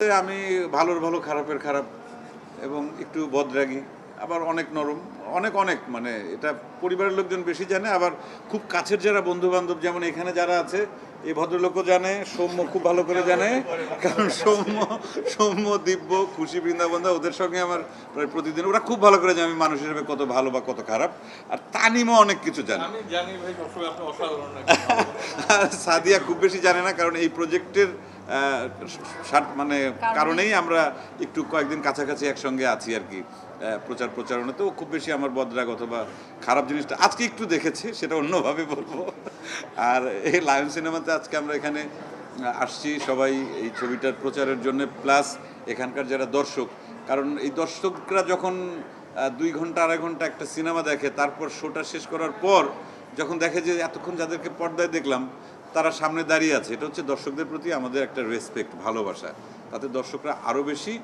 আমি ভালোর ভালো খারাপের খারাপ এবং একটু বদরাগী আবার অনেক নরম অনেক অনেক মানে এটা পরিবারের লোকজন বেশি জানে আবার খুব কাছের যারা বন্ধু বান্ধব যেমন এখানে যারা আছে এই ভদ্রলোকও জানে সৌম্য খুব ভালো করে জানে কারণ সৌম্য সৌম্য দিব্য খুশি বৃন্দাবন্ধা ওদের সঙ্গে আমার প্রায় প্রতিদিন ওরা খুব ভালো করে জানে আমি মানুষ হিসেবে কত ভালো বা কত খারাপ আর তানিমও অনেক কিছু জানে। সাদিয়া খুব বেশি জানে না কারণ এই প্রজেক্টের মানে কারণেই আমরা একটু কয়েকদিন কাছাকাছি একসঙ্গে আছি আর কি প্রচার প্রচারণাতে ও খুব বেশি আমার বদরাগ অথবা খারাপ জিনিসটা আজকে একটু দেখেছি সেটা অন্যভাবে বলব। আর এই লায়ন সিনেমাতে আজকে আমরা এখানে আসছি সবাই এই ছবিটার প্রচারের জন্য প্লাস এখানকার যারা দর্শক। কারণ এই দর্শকরা যখন দুই ঘণ্টা আড়াই ঘণ্টা একটা সিনেমা দেখে তারপর শোটা শেষ করার পর যখন দেখে যে এতক্ষণ যাদেরকে পর্দায় দেখলাম তারা সামনে দাঁড়িয়ে আছে। এটা হচ্ছে দর্শকদের প্রতি আমাদের একটা রেসপেক্ট ভালোবাসা। তাতে দর্শকরা আরও বেশি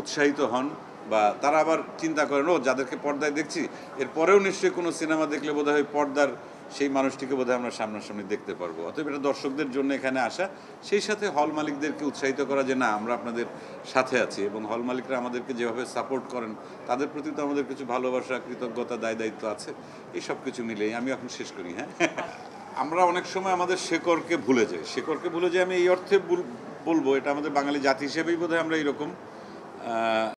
উৎসাহিত হন বা তারা আবার চিন্তা করেন, ও, যাদেরকে পর্দায় দেখছি, এরপরেও নিশ্চয়ই কোনো সিনেমা দেখলে বোধহয় পর্দার সেই মানুষটিকে বোধহয় আমরা সামনাসামনি দেখতে পারব। অতএব এটা দর্শকদের জন্য এখানে আসা। সেই সাথে হল মালিকদেরকে উৎসাহিত করা যে, না, আমরা আপনাদের সাথে আছি। এবং হল মালিকরা আমাদেরকে যেভাবে সাপোর্ট করেন, তাদের প্রতি তো আমাদের কিছু ভালোবাসা, কৃতজ্ঞতা দায় দায়িত্ব আছে। এই সব কিছু মিলেই আমি এখন শেষ করি হ্যাঁ? আমরা অনেক সময় আমাদের শেকরকে ভুলে যাই। শেকরকে ভুলে যাই আমি এই অর্থে বলব, এটা আমাদের বাঙালি জাতি হিসেবেই বোধহয় আমরা এইরকম